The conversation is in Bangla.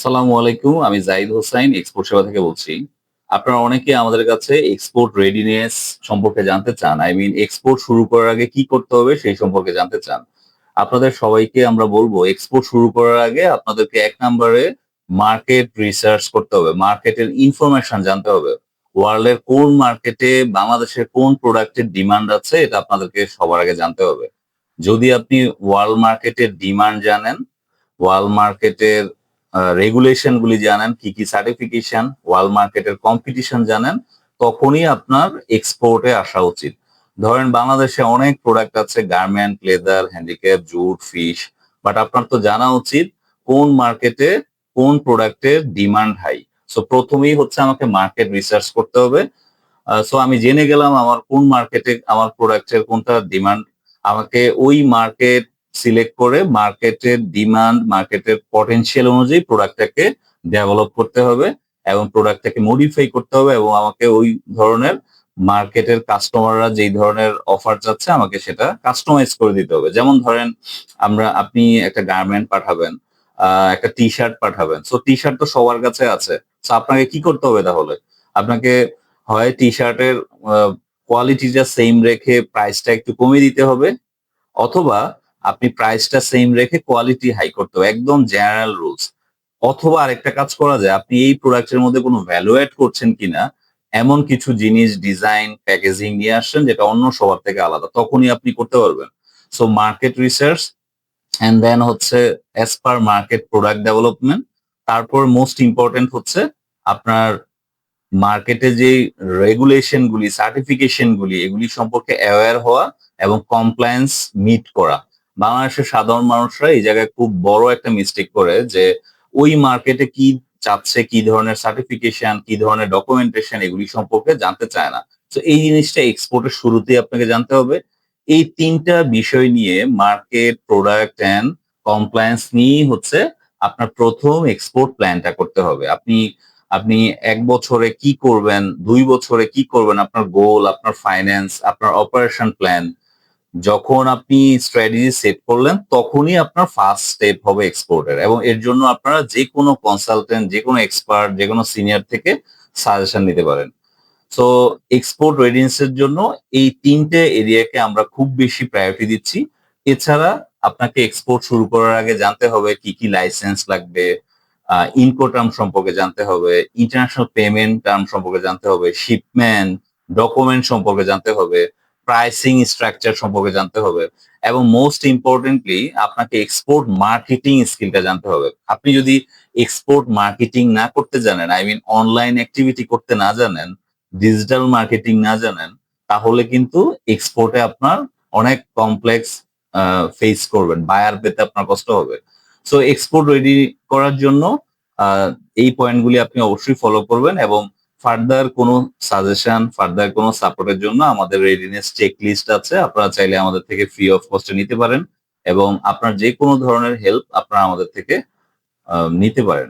আসসালামু আলাইকুম, আমি জাহিদ হোসাইন এক্সপোর্ট সেবা থেকে বলছি। আপনারা অনেকে আমাদের কাছে এক্সপোর্ট রেডিনেস সম্পর্কে জানতে চান। আই মিন এক্সপোর্ট শুরু করার আগে কি করতে হবে সেই সম্পর্কে জানতে চান। আপনাদের সবাইকে আমরা বলব এক্সপোর্ট শুরু করার আগে আপনাদেরকে এক নম্বরে মার্কেট রিসার্চ করতে হবে। মার্কেটের ইনফরমেশন জানতে হবে। ওয়ার্ল্ডের কোন মার্কেটে বাংলাদেশের কোন প্রোডাক্টের ডিমান্ড আছে, এটা আপনাদেরকে সবার আগে জানতে হবে। যদি আপনি ওয়ার্ল্ড মার্কেটের ডিমান্ড জানেন ওয়ার্ল্ড মার্কেটের রেগুলেশন গুলি জানেন, কি কি সার্টিফিকেশন ওয়ার্ল্ড মার্কেটের কম্পিটিশন জানেন, তখনই আপনার এক্সপোর্টে আসা উচিত। ধরেন বাংলাদেশে অনেক প্রোডাক্ট আছে garment leather handicraft jute fish but আপনার তো জানা উচিত কোন মার্কেটে কোন প্রোডাক্টের ডিমান্ড হাই সো প্রথমেই হচ্ছে আমাকে মার্কেট রিসার্চ করতে হবে। সো আমি জেনে গেলাম আমার কোন মার্কেটে আমার প্রোডাক্টের কোনটা ডিমান্ড আমাকে ওই মার্কেট সিলেক্ট করে মার্কেটের ডিমান্ড মার্কেটের পটেনশিয়াল অনুযায়ী প্রোডাক্টটাকে ডেভেলপ করতে হবে এবং প্রোডাক্টটাকে মডিফাই করতে হবে এবং আমাকে ওই ধরনের মার্কেটের কাস্টমাররা যেই ধরনের অফার চাচ্ছে আমাকে সেটা কাস্টমাইজ করে দিতে হবে। যেমন ধরেন আমরা, আপনি একটা গার্মেন্ট পাঠাবেন একটা টি শার্ট পাঠাবেন। সো টি শার্ট তো সবার কাছে আছে। সো আপনাকে কি করতে হবে তাহলে? আপনাকে হয় টি শার্টের কোয়ালিটিটা সেম রেখে প্রাইসটা একটু কমিয়ে দিতে হবে, অথবা আপনি প্রাইসটা সেম রেখে কোয়ালিটি হাই করতে হবে, একদম জেনারেল রুলস অথবা আরেকটা কাজ করা যায়, আপনি এই প্রোডাক্টের মধ্যে কোনো ভ্যালু অ্যাড করছেন কিনা, এমন কিছু জিনিস ডিজাইন প্যাকেজিং নিয়ে আসছেন যেটা অন্য সবার থেকে আলাদা, তখনই আপনি করতে পারবেন। So market research and then হচ্ছে as per market product development তারপর মোস্ট ইম্পর্টেন্ট হচ্ছে আপনার মার্কেটে যে রেগুলেশন গুলি সার্টিফিকেশন গুলি এগুলি সম্পর্কে অ্যাওয়্যার হওয়া এবং কমপ্লায়েন্স মিট করা। বাংলাদেশের সাধারণ মানুষরা এই জায়গায় খুব বড় একটা মিস্টেক করে যে ওই মার্কেটে কি চাচ্ছে, কি ধরনের সার্টিফিকেশন কি ধরনের ডকুমেন্টেশন এগুলি সম্পর্কে জানতে চায় না। তো এই জিনিসটা এক্সপোর্টের শুরুতেই আপনাকে জানতে হবে। এই তিনটা বিষয় নিয়ে মার্কেট প্রোডাক্ট অ্যান্ড কমপ্লায়েন্স নিয়েই হচ্ছে আপনার প্রথম এক্সপোর্ট প্ল্যানটা করতে হবে। আপনি আপনি এক বছরে কি করবেন, দুই বছরে কি করবেন, আপনার গোল আপনার ফাইন্যান্স আপনার অপারেশন প্ল্যান যখন আপনি স্ট্র্যাটেজি সেট করলেন, তখনই আপনার ফার্স্ট স্টেপ হবে এক্সপোর্টের এবং এর জন্য আপনারা যে কোনো কনসালটেন্ট যে কোনো এক্সপার্ট যে কোনো সিনিয়র থেকে সাজেশন নিতে পারেন। সো এক্সপোর্ট রেডিনেসের জন্য এই তিনটে এরিয়াকে আমরা খুব বেশি প্রায়োরিটি দিচ্ছি। এছাড়া আপনাকে এক্সপোর্ট শুরু করার আগে জানতে হবে কি কি লাইসেন্স লাগবে ইনকো টার্ম সম্পর্কে জানতে হবে ইন্টারন্যাশনাল পেমেন্ট টার্ম সম্পর্কে জানতে হবে শিপমেন্ট ডকুমেন্ট সম্পর্কে জানতে হবে। প্রাইসিং স্ট্রাকচার সম্পর্কে জানতে হবে এবং মোস্ট ইম্পর্টেন্টলি আপনাকে এক্সপোর্ট মার্কেটিং স্কিলটা জানতে হবে। আপনি যদি এক্সপোর্ট মার্কেটিং না করতে জানেন আই মিন অনলাইন অ্যাক্টিভিটি করতে না জানেন ডিজিটাল মার্কেটিং না জানেন, তাহলে কিন্তু এক্সপোর্টে আপনার অনেক কমপ্লেক্স ফেস করবেন বায়ার পেতে আপনার কষ্ট হবে। সো এক্সপোর্ট রেডি করার জন্য এই পয়েন্টগুলি আপনি অবশ্যই ফলো করবেন এবং ফার্দার কোনো সাজেশন, ফার্দার কোনো সাপোর্টের জন্য আমাদের রেডিনেস চেক লিস্ট আছে। আপনারা চাইলে আমাদের থেকে ফ্রি অফ কস্টে নিতে পারেন এবং আপনার যে কোনো ধরনের হেল্প আপনারা আমাদের থেকে নিতে পারেন।